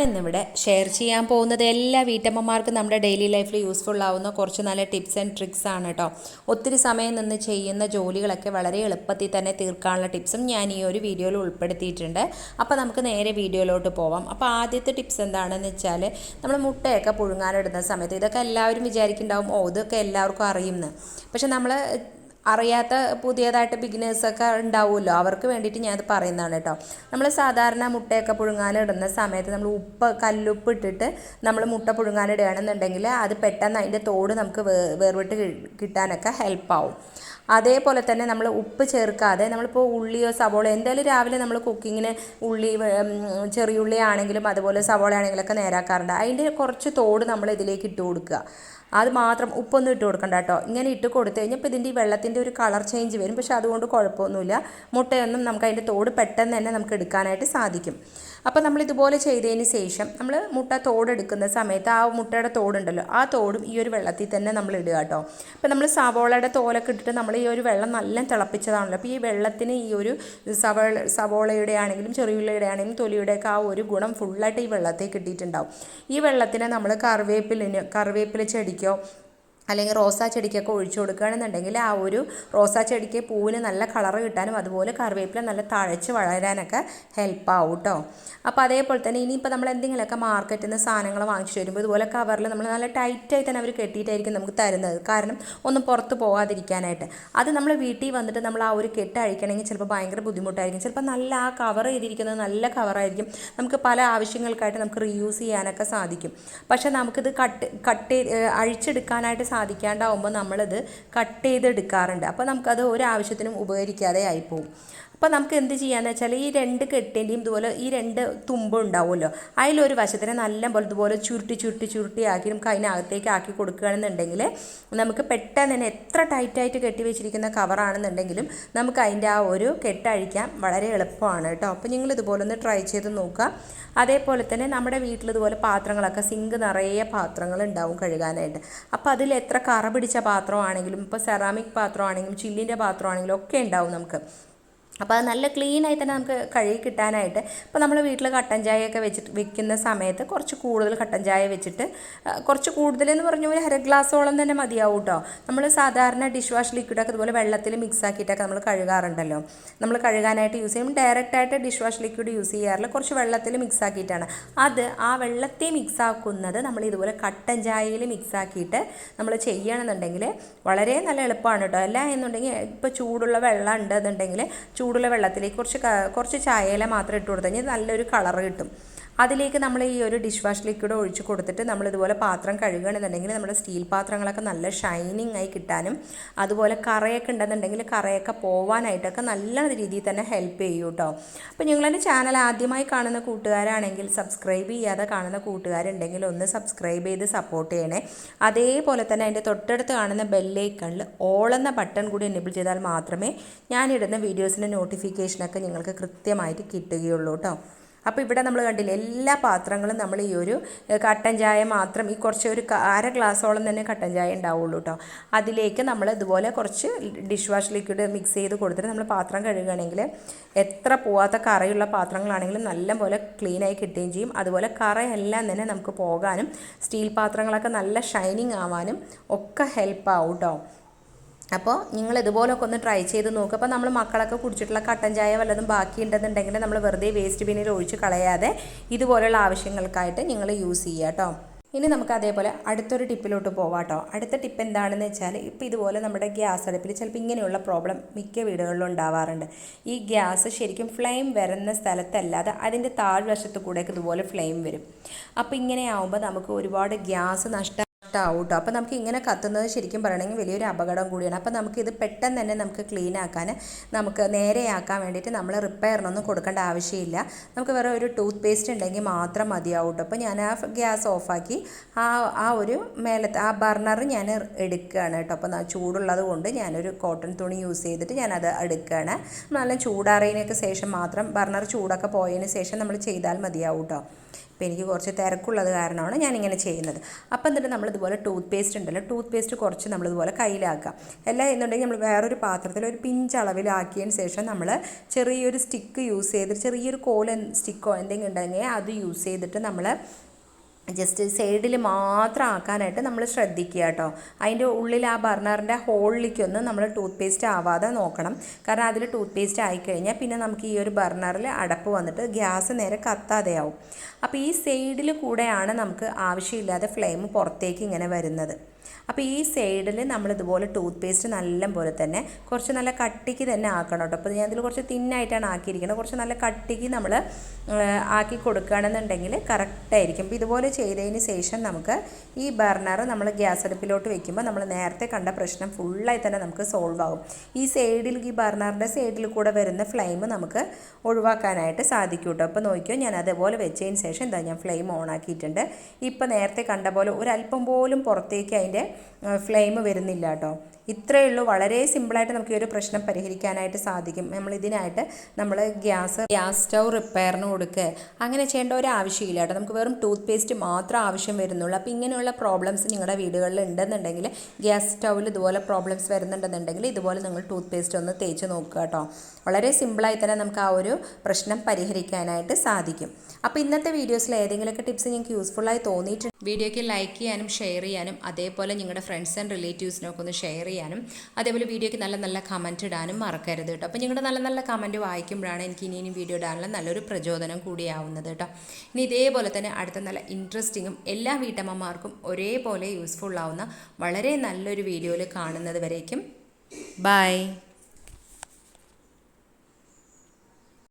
ഞാനിന്നിവിടെ ഷെയർ ചെയ്യാൻ പോകുന്നത് എല്ലാ വീട്ടമ്മമാർക്കും നമ്മുടെ ഡെയിലി ലൈഫിൽ യൂസ്ഫുൾ ആവുന്ന കുറച്ച് നല്ല ടിപ്സ് ആൻഡ് ട്രിക്സ് ആണ് കേട്ടോ ഒത്തിരി സമയം നിന്ന് ചെയ്യുന്ന ജോലികളൊക്കെ വളരെ എളുപ്പത്തിൽ തന്നെ തീർക്കാനുള്ള ടിപ്സും ഞാൻ ഈ ഒരു വീഡിയോയിൽ ഉൾപ്പെടുത്തിയിട്ടുണ്ട്. അപ്പോൾ നമുക്ക് നേരെ വീഡിയോയിലോട്ട് പോവാം. അപ്പോൾ ആദ്യത്തെ ടിപ്സ് എന്താണെന്ന് വെച്ചാൽ നമ്മൾ മുട്ടയൊക്കെ പുഴുങ്ങാനിടുന്ന സമയത്ത് ഇതൊക്കെ എല്ലാവരും വിചാരിക്കുന്നുണ്ടാവും ഓ ഇതൊക്കെ എല്ലാവർക്കും അറിയുമെന്ന് പക്ഷെ നമ്മൾ അറിയാത്ത പുതിയതായിട്ട് ബിഗിനേഴ്സൊക്കെ ഉണ്ടാവുമല്ലോ? അവർക്ക് വേണ്ടിയിട്ട് ഞാനത് പറയുന്നതാണ് കേട്ടോ. നമ്മൾ സാധാരണ മുട്ടയൊക്കെ പുഴുങ്ങാനിടുന്ന സമയത്ത് നമ്മൾ ഉപ്പ് കല്ലുപ്പ് ഇട്ടിട്ട് നമ്മൾ മുട്ട പുഴുങ്ങാനിടുകയാണെന്നുണ്ടെങ്കിൽ അത് പെട്ടെന്ന് അതിന്റെ തോട് നമുക്ക് വേർവിട്ട് കിട്ടാനൊക്കെ ഹെൽപ്പാവും അതേപോലെ തന്നെ നമ്മൾ ഉപ്പ് ചേർക്കാതെ നമ്മളിപ്പോൾ ഉള്ളിയോ സവോളയോ എന്തായാലും രാവിലെ നമ്മൾ കുക്കിങ്ങിന് ഉള്ളി ചെറിയുള്ളി ആണെങ്കിലും അതുപോലെ സവോള ആണെങ്കിലൊക്കെ നേരാക്കാറുണ്ട്. അതിന്റെ കുറച്ച് തോട് നമ്മൾ ഇതിലേക്ക് ഇട്ട് കൊടുക്കുക. അത് മാത്രം ഉപ്പൊന്നും ഇട്ട് കൊടുക്കണ്ട കേട്ടോ. ഇങ്ങനെ ഇട്ട് കൊടുത്തു കഴിഞ്ഞാൽ ഇപ്പോൾ ഇതിന്റെ ഈ വെള്ളത്തിന്റെ ഒരു കളർ ചേഞ്ച് വരും. പക്ഷേ അതുകൊണ്ട് കുഴപ്പമൊന്നുമില്ല. മുട്ടയൊന്നും നമുക്ക് അതിന്റെ തോട് പെട്ടെന്ന് തന്നെ നമുക്ക് എടുക്കാനായിട്ട് സാധിക്കും. അപ്പോൾ നമ്മൾ ഇതുപോലെ ചെയ്തതിന് ശേഷം നമ്മൾ മുട്ട തോടെടുക്കുന്ന സമയത്ത് ആ മുട്ടയുടെ തോടുണ്ടല്ലോ ആ തോടും ഈ ഒരു വെള്ളത്തിൽ തന്നെ നമ്മൾ ഇടുക കേട്ടോ. അപ്പോൾ നമ്മൾ സവോളയുടെ തോലൊക്കെ ഇട്ടിട്ട് നമ്മൾ ഈ ഒരു വെള്ളം നല്ല തിളപ്പിച്ചതാണല്ലോ. അപ്പോൾ ഈ വെള്ളത്തിന് ഈ ഒരു സവോള സവോളയുടെ ആണെങ്കിലും ചെറിയുള്ളയുടെ ആണെങ്കിലും തൊലിയുടെയൊക്കെ ആ ഒരു ഗുണം ഫുള്ളായിട്ട് ഈ വെള്ളത്തിൽ കിട്ടിയിട്ടുണ്ടാവും. ഈ വെള്ളത്തിനെ നമ്മൾ കറിവേപ്പിലിന് കറിവേപ്പില ചെടിക്കോ അല്ലെങ്കിൽ റോസാ ചെടിക്കൊക്കെ ഒഴിച്ചു കൊടുക്കുകയാണെന്നുണ്ടെങ്കിൽ ആ ഒരു റോസാ ചെടിക്ക് പൂവിന് നല്ല കളർ കിട്ടാനും അതുപോലെ കറിവേപ്പില നല്ല തഴച്ച് വളരാനൊക്കെ ഹെൽപ്പ് ആവും കേട്ടോ അപ്പോൾ അതേപോലെ തന്നെ ഇനിയിപ്പോൾ നമ്മൾ എന്തെങ്കിലുമൊക്കെ മാർക്കറ്റിൽ നിന്ന് സാധനങ്ങൾ വാങ്ങിച്ചു വരുമ്പോൾ ഇതുപോലെ കവറിൽ നമ്മൾ നല്ല ടൈറ്റായി തന്നെ അവർ കെട്ടിയിട്ടായിരിക്കും നമുക്ക് തരുന്നത്. കാരണം ഒന്നും പുറത്ത് പോകാതിരിക്കാനായിട്ട് അത് നമ്മൾ വീട്ടിൽ വന്നിട്ട് നമ്മൾ ആ ഒരു കെട്ട് അഴിക്കണമെങ്കിൽ ചിലപ്പോൾ ഭയങ്കര ബുദ്ധിമുട്ടായിരിക്കും. ചിലപ്പോൾ നല്ല ആ കവർ ചെയ്തിരിക്കുന്നത് നല്ല കവറായിരിക്കും നമുക്ക് പല ആവശ്യങ്ങൾക്കായിട്ട് നമുക്ക് റീയൂസ് ചെയ്യാനൊക്കെ സാധിക്കും. പക്ഷേ നമുക്കിത് കട്ട് കട്ട് അഴിച്ചെടുക്കാനായിട്ട് സാധിക്കാണ്ടാവുമ്പോൾ നമ്മളിത് കട്ട് ചെയ്തെടുക്കാറുണ്ട്. അപ്പോൾ നമുക്കത് ഒരാവശ്യത്തിനും ഉപകരിക്കാതെ ആയിപ്പോവും. അപ്പോൾ നമുക്ക് എന്ത് ചെയ്യാന്ന് വെച്ചാൽ ഈ രണ്ട് കെട്ടിന്റെയും ഇതുപോലെ ഈ രണ്ട് തുമ്പ് ഉണ്ടാവുമല്ലോ അതിലൊരു വശത്തിനെ നല്ല പോലെ ഇതുപോലെ ചുരുട്ടി ചുരുട്ടി ചുരുട്ടി ആക്കി നമുക്ക് അതിനകത്തേക്ക് ആക്കി കൊടുക്കുകയാണെന്നുണ്ടെങ്കിൽ നമുക്ക് പെട്ടെന്ന് തന്നെ എത്ര ടൈറ്റായിട്ട് കെട്ടി വെച്ചിരിക്കുന്ന കവറാണെന്നുണ്ടെങ്കിലും നമുക്ക് അതിന്റെ ആ ഒരു കെട്ടഴിക്കാൻ വളരെ എളുപ്പമാണ് കേട്ടോ. അപ്പോൾ നിങ്ങൾ ഇതുപോലെ ഒന്ന് ട്രൈ ചെയ്ത് നോക്കുക. അതേപോലെ തന്നെ നമ്മുടെ വീട്ടിൽ ഇതുപോലെ പാത്രങ്ങളൊക്കെ സിങ്ക് നിറയെ പാത്രങ്ങൾ ഉണ്ടാവും കഴുകാനായിട്ട്. അപ്പോൾ അതിൽ എത്ര കറ പിടിച്ച പാത്രമാണെങ്കിലും ഇപ്പോൾ സെറാമിക് പാത്രമാണെങ്കിലും ചില്ലിന്റെ പാത്രമാണെങ്കിലും ഒക്കെ ഉണ്ടാവും നമുക്ക്. അപ്പോൾ അത് നല്ല ക്ലീൻ ആയി തന്നെ നമുക്ക് കഴുകി കിട്ടാനായിട്ട് ഇപ്പോൾ നമ്മൾ വീട്ടിൽ കട്ടൻ ചായയൊക്കെ വെച്ചിട്ട് വെക്കുന്ന സമയത്ത് കുറച്ച് കൂടുതൽ കട്ടൻ ചായ വെച്ചിട്ട് കുറച്ച് കൂടുതൽ എന്ന് പറഞ്ഞ ഒരു അര ഗ്ലാസോളം തന്നെ മതിയാവും കേട്ടോ. നമ്മൾ സാധാരണ ഡിഷ് വാഷ് ലിക്വിഡൊക്കെ അതുപോലെ വെള്ളത്തിൽ മിക്സ് ആക്കിയിട്ടൊക്കെ നമ്മൾ കഴുകാറുണ്ടല്ലോ. നമ്മൾ കഴുകാനായിട്ട് യൂസ് ചെയ്യും. ഡയറക്റ്റായിട്ട് ഡിഷ് വാഷ് ലിക്വിഡ് യൂസ് ചെയ്യാറില്ല. കുറച്ച് വെള്ളത്തിൽ മിക്സ് ആക്കിയിട്ടാണ്. അത് ആ വെള്ളത്തെ മിക്സ് ആക്കുന്നത് നമ്മൾ ഇതുപോലെ കട്ടൻ ചായയിൽ മിക്സ് ആക്കിയിട്ട് നമ്മൾ ചെയ്യണമെന്നുണ്ടെങ്കിൽ വളരെ നല്ല എളുപ്പമാണ് കേട്ടോ. അല്ല എന്നുണ്ടെങ്കിൽ ഇപ്പോൾ ചൂടുള്ള വെള്ളം ഉണ്ടെന്നുണ്ടെങ്കിൽ ചൂടുള്ള വെള്ളത്തിലേക്ക് കുറച്ച് കുറച്ച് ചായയില മാത്രം ഇട്ട് കൊടുത്തു കഴിഞ്ഞാൽ നല്ലൊരു കളർ കിട്ടും. അതിലേക്ക് നമ്മൾ ഈ ഒരു ഡിഷ് വാഷ് ലിക്വിഡ് ഒഴിച്ച് കൊടുത്തിട്ട് നമ്മൾ ഇതുപോലെ പാത്രം കഴുകുകയാണെന്നുണ്ടെങ്കിൽ നമ്മുടെ സ്റ്റീൽ പാത്രങ്ങളൊക്കെ നല്ല ഷൈനിങ് ആയി കിട്ടാനും അതുപോലെ കറയൊക്കെ ഉണ്ടെന്നുണ്ടെങ്കിൽ കറയൊക്കെ പോവാനായിട്ടൊക്കെ നല്ല രീതിയിൽ തന്നെ ഹെൽപ്പ് ചെയ്യും കേട്ടോ അപ്പോൾ നിങ്ങളെന്റെ ചാനൽ ആദ്യമായി കാണുന്ന കൂട്ടുകാരാണെങ്കിൽ സബ്സ്ക്രൈബ് ചെയ്യാതെ കാണുന്ന കൂട്ടുകാരുണ്ടെങ്കിൽ ഒന്ന് സബ്സ്ക്രൈബ് ചെയ്ത് സപ്പോർട്ട് ചെയ്യണേ. അതേപോലെ തന്നെ അതിന്റെ തൊട്ടടുത്ത് കാണുന്ന ബെല്ലൈക്കണിൽ ഓൾ എന്ന ബട്ടൺ കൂടി എനേബിൾ ചെയ്താൽ മാത്രമേ ഞാനിടുന്ന വീഡിയോസിന്റെ നോട്ടിഫിക്കേഷനൊക്കെ നിങ്ങൾക്ക് കൃത്യമായിട്ട് കിട്ടുകയുള്ളൂ കേട്ടോ അപ്പോൾ ഇവിടെ നമ്മൾ കണ്ടില്ലേ എല്ലാ പാത്രങ്ങളും നമ്മൾ ഈ ഒരു കട്ടൻ ചായ മാത്രം ഈ കുറച്ച് ഒരു അര ഗ്ലാസ്സോളം തന്നെ കട്ടൻ ചായ ഉണ്ടാവുള്ളൂ കേട്ടോ അതിലേക്ക് നമ്മൾ ഇതുപോലെ കുറച്ച് ഡിഷ് വാഷ് ലിക്വിഡ് മിക്സ് ചെയ്ത് കൊടുത്തിട്ട് നമ്മൾ പാത്രം കഴുകുകയാണെങ്കിൽ എത്ര പോവാത്ത കറയുള്ള പാത്രങ്ങളാണെങ്കിലും നല്ലപോലെ ക്ലീനായി കിട്ടുകയും ചെയ്യും. അതുപോലെ കറയെല്ലാം തന്നെ നമുക്ക് പോകാനും സ്റ്റീൽ പാത്രങ്ങളൊക്കെ നല്ല ഷൈനിങ് ആവാനും ഒക്കെ ഹെൽപ്പ് ആവും കേട്ടോ അപ്പോൾ നിങ്ങൾ ഇതുപോലൊക്കെ ഒന്ന് ട്രൈ ചെയ്ത് നോക്കുക അപ്പോൾ നമ്മൾ മക്കളൊക്കെ കുടിച്ചിട്ടുള്ള കട്ടൻ ചായ വല്ലതും ബാക്കി ഉണ്ടെന്നുണ്ടെങ്കിൽ നമ്മൾ വെറുതെ വേസ്റ്റ് ബിന്നിൽ ഒഴിച്ച് കളയാതെ ഇതുപോലെയുള്ള ആവശ്യങ്ങൾക്കായിട്ട് നിങ്ങൾ യൂസ് ചെയ്യുക കേട്ടോ. ഇനി നമുക്ക് അതേപോലെ അടുത്തൊരു ടിപ്പിലോട്ട് പോവാട്ടോ അടുത്ത ടിപ്പ് എന്താണെന്ന് വെച്ചാൽ ഇപ്പോൾ ഇതുപോലെ നമ്മുടെ ഗ്യാസ് അടുപ്പിൽ ചിലപ്പോൾ ഇങ്ങനെയുള്ള പ്രോബ്ലം മിക്ക വീടുകളിലും ഉണ്ടാവാറുണ്ട്. ഈ ഗ്യാസ് ശരിക്കും ഫ്ലെയിം വരുന്ന സ്ഥലത്തല്ലാതെ അതിന്റെ താഴ്വശത്ത് കൂടെയൊക്കെ ഇതുപോലെ ഫ്ലെയിം വരും. അപ്പോൾ ഇങ്ങനെയാവുമ്പോൾ നമുക്ക് ഒരുപാട് ഗ്യാസ് നഷ്ടം നഷ്ടമാവും കേട്ടോ അപ്പോൾ നമുക്ക് ഇങ്ങനെ കത്തുന്നത് ശരിക്കും പറയണമെങ്കിൽ വലിയൊരു അപകടം കൂടിയാണ്. അപ്പോൾ നമുക്കിത് പെട്ടെന്ന് തന്നെ നമുക്ക് ക്ലീൻ ആക്കാൻ നമുക്ക് നേരെയാക്കാൻ വേണ്ടിയിട്ട് നമ്മൾ റിപ്പയറിനൊന്നും കൊടുക്കേണ്ട ആവശ്യമില്ല. നമുക്ക് വേറെ ഒരു ടൂത്ത് പേസ്റ്റ് ഉണ്ടെങ്കിൽ മാത്രം മതിയാവും കേട്ടോ അപ്പോൾ ഞാൻ ആ ഗ്യാസ് ഓഫാക്കി ആ ആ ഒരു മേലത്തെ ആ ബർണർ ഞാൻ എടുക്കുകയാണ് കേട്ടോ അപ്പോൾ ചൂടുള്ളത് കൊണ്ട് ഞാനൊരു കോട്ടൺ തുണി യൂസ് ചെയ്തിട്ട് ഞാനത് എടുക്കുകയാണ്. നല്ല ചൂടാറിയതിനൊക്കെ ശേഷം മാത്രം ബർണർ ചൂടൊക്കെ പോയതിന് ശേഷം നമ്മൾ ചെയ്താൽ മതിയാവും കേട്ടോ അപ്പോൾ എനിക്ക് കുറച്ച് തിരക്കുള്ളത് കാരണമാണ് ഞാനിങ്ങനെ ചെയ്യുന്നത്. അപ്പോൾ എന്നിട്ട് നമ്മളിതുപോലെ ടൂത്ത് പേസ്റ്റ് ഉണ്ടല്ലോ. ടൂത്ത് പേസ്റ്റ് കുറച്ച് നമ്മൾ നമ്മളിതുപോലെ കയ്യിലാക്കുക. അല്ല എന്നുണ്ടെങ്കിൽ നമ്മൾ വേറൊരു പാത്രത്തിൽ ഒരു പിഞ്ച് അളവിലാക്കിയതിന് ശേഷം നമ്മൾ ചെറിയൊരു സ്റ്റിക്ക് യൂസ് ചെയ്തിട്ട് ചെറിയൊരു കോൽ സ്റ്റിക്കോ എന്തെങ്കിലും ഉണ്ടെങ്കിൽ അത് യൂസ് ചെയ്തിട്ട് നമ്മൾ ജസ്റ്റ് സൈഡിൽ മാത്രം ആക്കാനായിട്ട് നമ്മൾ ശ്രദ്ധിക്കുക കേട്ടോ അതിന്റെ ഉള്ളിൽ ആ ബർണറിന്റെ ഹോളിലേക്കൊന്നും നമ്മൾ ടൂത്ത് പേസ്റ്റ് ആവാതെ നോക്കണം. കാരണം അതിൽ ടൂത്ത് പേസ്റ്റ് ആയിക്കഴിഞ്ഞാൽ പിന്നെ നമുക്ക് ഈ ഒരു ബർണറിൽ അടപ്പ് വന്നിട്ട് ഗ്യാസ് നേരെ കത്താതെയാവും അപ്പോൾ ഈ സൈഡിൽ കൂടെയാണ് നമുക്ക് ആവശ്യമില്ലാതെ ഫ്ലെയിം പുറത്തേക്ക് ഇങ്ങനെ വരുന്നത്. അപ്പോൾ ഈ സൈഡിൽ നമ്മൾ ഇതുപോലെ ടൂത്ത് പേസ്റ്റ് നല്ല പോലെ തന്നെ കുറച്ച് നല്ല കട്ടിക്ക് തന്നെ ആക്കണം കേട്ടോ. അപ്പോൾ ഞാൻ ഇതിൽ കുറച്ച് തിന്നായിട്ടാണ് ആക്കിയിരിക്കുന്നത്. കുറച്ച് നല്ല കട്ടിക്ക് നമ്മൾ ആക്കി കൊടുക്കുകയാണെന്നുണ്ടെങ്കിൽ കറക്റ്റായിരിക്കും അപ്പോൾ ഇതുപോലെ ചെയ്തതിന് ശേഷം നമുക്ക് ഈ ബർണർ നമ്മൾ ഗ്യാസ് അടുപ്പിലോട്ട് വെക്കുമ്പോൾ നമ്മൾ നേരത്തെ കണ്ട പ്രശ്നം ഫുള്ളായി തന്നെ നമുക്ക് സോൾവ് ആകും ഈ സൈഡിൽ ഈ ബർണറിന്റെ സൈഡിൽ കൂടെ വരുന്ന ഫ്ലെയിം നമുക്ക് ഒഴിവാക്കാനായിട്ട് സാധിക്കും കേട്ടോ. അപ്പോൾ നോക്കിയോ ഞാൻ അതേപോലെ വെച്ചതിന് ശേഷം എന്താ ഞാൻ ഫ്ലെയിം ഓൺ ആക്കിയിട്ടുണ്ട്. ഇപ്പോൾ നേരത്തെ കണ്ട പോലെ ഒരല്പം പോലും പുറത്തേക്ക് അതിന്റെ ഫ്ലെയിം വരുന്നില്ല കേട്ടോ. ഇത്രയേ ഉള്ളൂ. വളരെ സിമ്പിളായിട്ട് നമുക്ക് ഈ ഒരു പ്രശ്നം പരിഹരിക്കാനായിട്ട് സാധിക്കും. നമ്മൾ ഇതിനായിട്ട് നമ്മൾ ഗ്യാസ് ഗ്യാസ് സ്റ്റൗ റിപ്പയറിന് കൊടുക്കുക. അങ്ങനെ ചെയ്യേണ്ട ഒരു ആവശ്യമില്ല കേട്ടോ. നമുക്ക് വെറും ടൂത്ത് പേസ്റ്റ് മാത്രം ആവശ്യം വരുന്നുള്ളൂ. അപ്പോൾ ഇങ്ങനെയുള്ള പ്രോബ്ലംസ് നിങ്ങളുടെ വീടുകളിൽ ഉണ്ടെന്നുണ്ടെങ്കിൽ ഗ്യാസ് സ്റ്റൗവിൽ ഇതുപോലെ പ്രോബ്ലംസ് വരുന്നുണ്ടെന്നുണ്ടെങ്കിൽ ഇതുപോലെ നിങ്ങൾ ടൂത്ത് പേസ്റ്റ് ഒന്ന് തേച്ച് നോക്കുക കേട്ടോ. വളരെ സിമ്പിളായി തന്നെ നമുക്ക് ആ ഒരു പ്രശ്നം പരിഹരിക്കാനായിട്ട് സാധിക്കും. അപ്പോൾ ഇന്നത്തെ വീഡിയോസിൽ ഏതെങ്കിലുമൊക്കെ ടിപ്സ് നിങ്ങൾക്ക് യൂസ്ഫുള്ളായി തോന്നിയിട്ടുണ്ട് വീഡിയോയ്ക്ക് ലൈക്ക് ചെയ്യാനും ഷെയർ ചെയ്യാനും അതേപോലെ നിങ്ങളുടെ ഫ്രണ്ട്സ് ആൻഡ് റിലേറ്റീവ്സിനൊക്കെ ഒന്ന് ഷെയർ ചെയ്യാനും അതേപോലെ വീഡിയോയ്ക്ക് നല്ല നല്ല കമന്റ് ഇടാനും മറക്കരുത് കേട്ടോ അപ്പോൾ നിങ്ങളുടെ നല്ല നല്ല കമന്റ് വായിക്കുമ്പോഴാണ് എനിക്ക് ഇനി ഇനി വീഡിയോ ഇടാനുള്ള നല്ലൊരു പ്രചോദനം കൂടിയാവുന്നത് കേട്ടോ ഇനി ഇതേപോലെ തന്നെ അടുത്ത നല്ല ഇൻട്രസ്റ്റിങ്ങും എല്ലാ വീട്ടമ്മമാർക്കും ഒരേപോലെ യൂസ്ഫുള്ളാവുന്ന വളരെ നല്ലൊരു വീഡിയോയിൽ കാണുന്നത് വരേക്കും. ബൈ